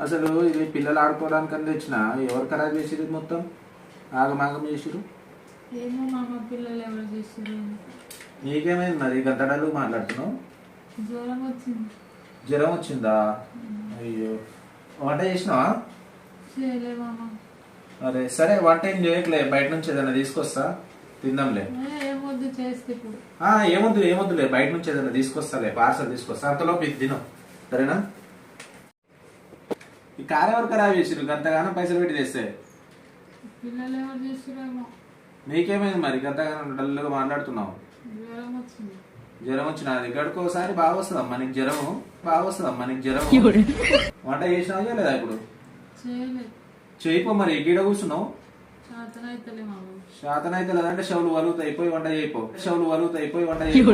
అసలు ఇది పిల్లలు ఆడుకోవడానికని తెచ్చిన ఎవరు ఖరాబ్ చేసిరు ఇది మొత్తం? ఆగమాగం చేసిరు ఏమో మామ పిల్లలు ఎవరు చేస్తారు నీకేమైంది మరి? గంటడాలు మాట్లాడుతున్నావు? జ్వరం వచ్చింది. జ్వరం వచ్చిందా? అయ్యో. వంట చేసినావా? చేయలే మామ. అరే సరే వంట ఏం చేయట్లే. బయట నుంచి ఏదైనా తీసుకొస్తా. తిందాంలే. ఏ, ఏమొద్దు చేస్తే ఇప్పుడు. ఆ, ఏమొద్దు ఏమొద్దులే బయట నుంచి ఏదైనా తీసుకొస్తాలే. పార్సల్ తీసుకొస్తా. అంతలోపు ఇది తిను. సరేనా? ఈ కార్ ఎవరు ఖరాబ్ చేసిరు గంతగానో పైసలు పెట్టి తెస్తే పిల్లలు ఎవరు చేస్తారేమో నీకేమైంది మరి గంతగానో డల్గా మాట్లాడుతున్నావు జ్వరం వచ్చింది జ్వరం వచ్చిన దగ్గరకు ఒకసారి బాగా వస్తుందమ్మా నీకు జ్వరము బాగా వస్తుందమ్మా నీకు జ్వరం వంట చేసినావా చేయలేదా ఇప్పుడు చేయలేదు చేయిపో మరి గీడ కూర్చున్నావు చేతనైతలే మామ శాతం అయితే లేదంటే షవులు వలుగుతాయి పోయి వంట చేయిపో షవులు వలుగుతాయి పోయి వంట చేయిపో